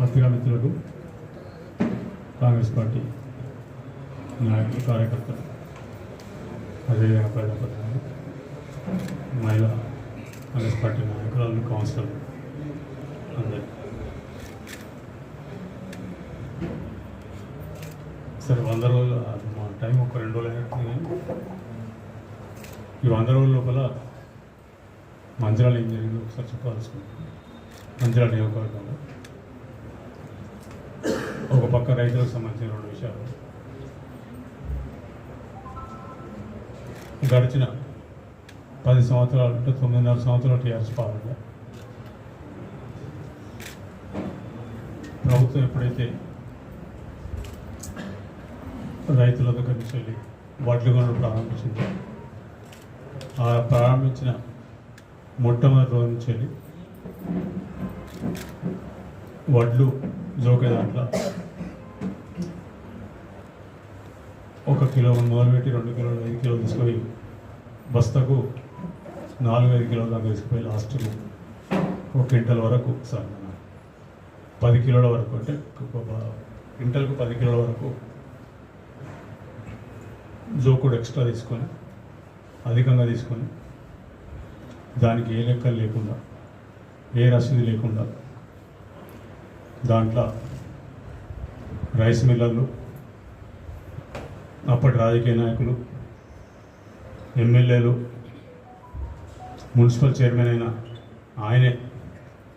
మిత్రులకు కాంగ్రెస్ పార్టీ నాయకులు కార్యకర్తలు అదేవిధంగా ప్రజాప్రతినిధులు మహిళా కాంగ్రెస్ పార్టీ నాయకులు కౌన్సిలర్లు అందరికీ సరే వంద రోజులు మా టైం ఒక రెండు రోజులు అయినట్టు కానీ ఈ వంద రోజుల లోపల మంజరాలు ఏం జరిగిందో ఒకసారి చెప్పాల్సుకుంటున్నాను మంచిరాల నియోజకవర్గంలో. ఒక పక్క రైతులకు సంబంధించిన రెండు విషయాలు. గడిచిన పది సంవత్సరాలు అంటే తొమ్మిదిన్నర సంవత్సరాలు టీఆర్ఎస్ పాలన. ప్రభుత్వం ఎప్పుడైతే రైతుల దగ్గర నుంచి వెళ్ళి వడ్లు కొనడం ప్రారంభించింది ఆ ప్రారంభించిన మొట్టమొదటి రోజు నుంచి వెళ్ళి వడ్లు జోకే దాంట్లో ఒక కిలో మొదలుపెట్టి రెండు కిలోలు ఐదు కిలోలు తీసుకొని బస్తాకు నాలుగు ఐదు కిలోల దాకా తీసుకుపోయి లాస్ట్ ఒక క్వింటల్ వరకు సార్ పది కిలోల వరకు అంటే ఒక క్వింటల్కు పది కిలోల వరకు జోకుడు ఎక్స్ట్రా తీసుకొని అధికంగా తీసుకొని దానికి ఏ లెక్కలు లేకుండా ఏ రసీదు లేకుండా దాంట్లో రైస్ మిల్లర్లు అప్పటి రాజకీయ నాయకులు ఎమ్మెల్యేలు మున్సిపల్ చైర్మన్ అయిన ఆయనే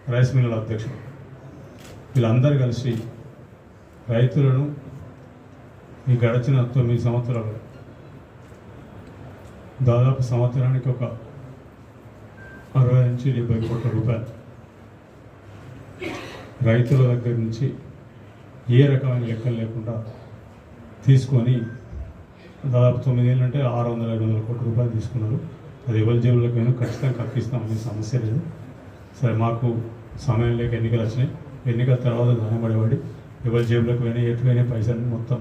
రైస్ మిల్లర్ అధ్యక్షుడు. వీళ్ళందరూ కలిసి రైతులను ఈ గడిచిన తొమ్మిది సంవత్సరాలు దాదాపు సంవత్సరానికి ఒక అరవై నుంచి డెబ్బై కోట్ల రూపాయలు రైతుల దగ్గర నుంచి ఏ రకమైన లెక్కలు లేకుండా తీసుకొని దాదాపు తొమ్మిదేళ్ళు అంటే ఆరు వందల ఐదు వందల కోట్ల రూపాయలు తీసుకున్నారు. అది ఎవరి జేబులకు ఖచ్చితంగా కక్కిస్తామనే సమస్య లేదు. సరే మాకు సమయం లేక ఎన్నికలు వచ్చినాయి. ఎన్నికల తర్వాత ధనపడేవాడి ఎవరి జేబులకు పోయినా ఎటుకైనా పైసలు మొత్తం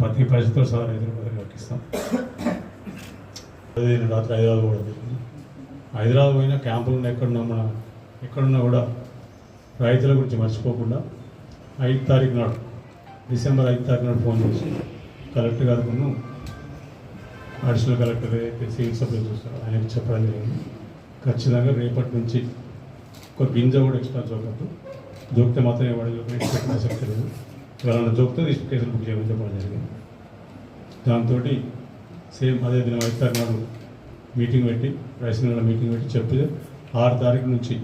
ప్రతి పైసతో సహా రైతుల దగ్గర కక్కిస్తాం అదే నేను రాత్రి హైదరాబాద్ కూడా జరిగింది హైదరాబాద్ పోయినా క్యాంపులు ఎక్కడున్నా మన ఎక్కడున్నా కూడా రైతుల గురించి మర్చిపోకుండా ఐదు తారీఖు నాడు డిసెంబర్ ఐదు తారీఖు నాడు ఫోన్ చేసి కలెక్టర్ గారికి అడిషనల్ కలెక్టర్ అయితే సీఎం సభ్యులు చూస్తారు. ఆయనకు చెప్పడం జరిగింది. ఖచ్చితంగా రేపటి నుంచి ఒక గింజ కూడా ఎక్స్ట్రా జోకద్దు జోకితే మాత్రం ఎవరు జోకిన పెట్టిన శక్తి లేదు ఎవరైనా జోకితే తీసుకు కేసులు బుక్ చేయమని చెప్పడం జరిగింది. దాంతో సేమ్ అదే దిన ఐదు తారీఖు నాడు మీటింగ్ పెట్టి రైస్ మీటింగ్ పెట్టి చెప్పి ఆరు తారీఖు నుంచి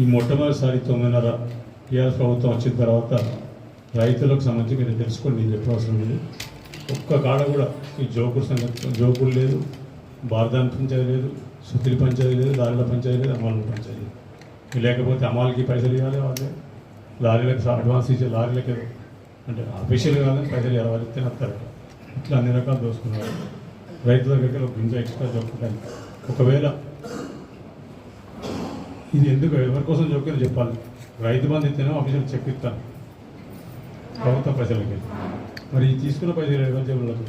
ఈ మొట్టమొదటిసారి తొమ్మిదిన్నర టీఆర్ఎస్ ప్రభుత్వం వచ్చిన తర్వాత రైతులకు సంబంధించి మీరు తెలుసుకోండి నేను చెప్పవలసిన లేదు ఒక్క కాడ కూడా ఈ జోకుడు సంగతి జోకుడు లేదు బార్దాన్ పంచాయతీ లేదు సుతిలి పంచాయతీ లేదు లారీల పంచాయతీ లేదు అమలు పంచాయతీ లేదు. లేకపోతే అమాలకి పైసలు ఇవ్వాలి వాళ్ళే లారీలకు అడ్వాన్స్ ఇచ్చే లారీలకి అంటే అఫీషియల్ కాదని పైసలు ఇవ్వాలి వాళ్ళు ఇస్తే వస్తారు ఇట్లా అన్ని రకాలు దోసుకున్నారు. రైతుల దగ్గరికి ఒక గింజ ఎక్స్ట్రా జోకుంటాయి ఒకవేళ ఇది ఎందుకు ఎవరి కోసం జోక్యం చెప్పాలి? రైతు బంధు ఇస్తేనే అఫీషియల్ చెక్ ఇస్తాను. ప్రభుత్వ పైసలకి. మరి తీసుకున్న పైసలు ఎవరి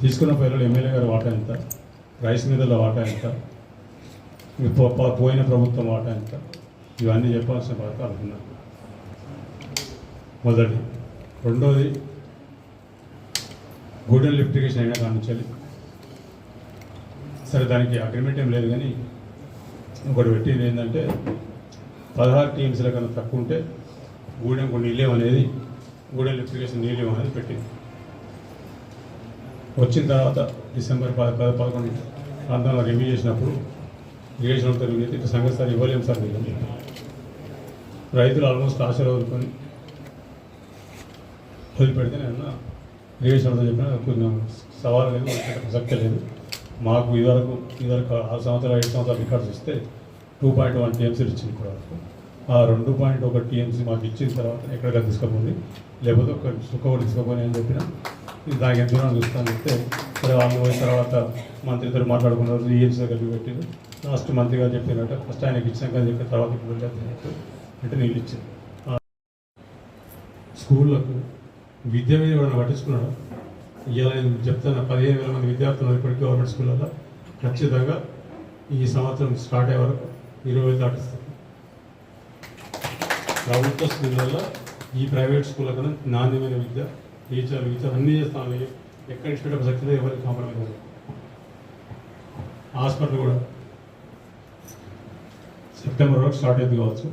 తీసుకున్న పైసలు ఎమ్మెల్యే గారు వాటా ఎంత? రైస్ మిల్లర్ల వాటా ఎంత? పోయిన ప్రభుత్వం వాటా ఎంత? ఇవన్నీ చెప్పాల్సిన బాధ అనుకున్నాను మొదటి. రెండోది గూడెన్ లిఫ్టిగేషన్ అయినా కానించాలి. సరే దానికి అగ్రిమెంట్ ఏం లేదు కానీ ఒకటి పెట్టింది ఏంటంటే పదహారు టీమ్స్ల కన్నా తక్కువ ఉంటే గూడెం కొన్ని నీళ్ళేం గూడెల్ గూడెం లిఫ్టిగేషన్ నీళ్ళేం అనేది పెట్టింది. వచ్చిన తర్వాత డిసెంబర్ పద పద పదకొండు ప్రాంతంలో రివ్యూ చేసినప్పుడు ఇరిగేషన్ అంతా రివ్యూ ఇట్లా సంగతి సార్ ఇవ్వలేము సార్ మీరు రైతులు ఆల్మోస్ట్ ఆశలు వదులుకొని వదిలిపెడితే నేను ఇరిగేషన్ చెప్పిన కొంచెం సవాల్ లేదు ప్రసక్తి లేదు. మాకు ఇదివరకు ఇదివరకు ఆరు సంవత్సరాలు ఐదు సంవత్సరాలు రికార్డ్స్ ఇస్తే టూ పాయింట్ వన్ టీఎంసీలు ఇచ్చింది ఇప్పుడు వరకు ఆ రెండు పాయింట్ ఒక టీఎంసీ మాకు ఇచ్చిన తర్వాత ఎక్కడికైనా తీసుకోపోండి. లేకపోతే ఒక సుఖం తీసుకుపోయి అని చెప్పిన దానికి ఎంత దూరం చూస్తాను చెప్తే సరే వాళ్ళు పోయిన తర్వాత మంత్రితో మాట్లాడుకున్నారు ఈఎంసీ దగ్గరికి పెట్టింది లాస్ట్ మంత్రి గారు చెప్పినట్ట ఫస్ట్ ఆయనకి ఇచ్చాక చెప్పిన తర్వాత ఇప్పుడు అంటే నేను ఇచ్చింది స్కూళ్ళకు విద్య మీద కూడా పట్టించుకున్నాడు ఇలా నేను చెప్తాను పదిహేను వేల మంది విద్యార్థులు ఇప్పటికీ గవర్నమెంట్ స్కూళ్ళల్లో ఖచ్చితంగా ఈ సంవత్సరం స్టార్ట్ అయ్యే వరకు ఇరవై వేలు దాటిస్తాం ప్రభుత్వ స్కూళ్ళల్లో ఈ ప్రైవేట్ స్కూళ్ళ కన్నా నాణ్యమైన విద్య టీచర్ విద్య అన్నీ చేస్తాను ఎక్కడ ఇష్టపడే శక్తిలో ఎవరికి కాంప్రమైజ్ అవ్వదు. హాస్పిటల్ కూడా సెప్టెంబర్ వరకు స్టార్ట్ అయింది కావచ్చు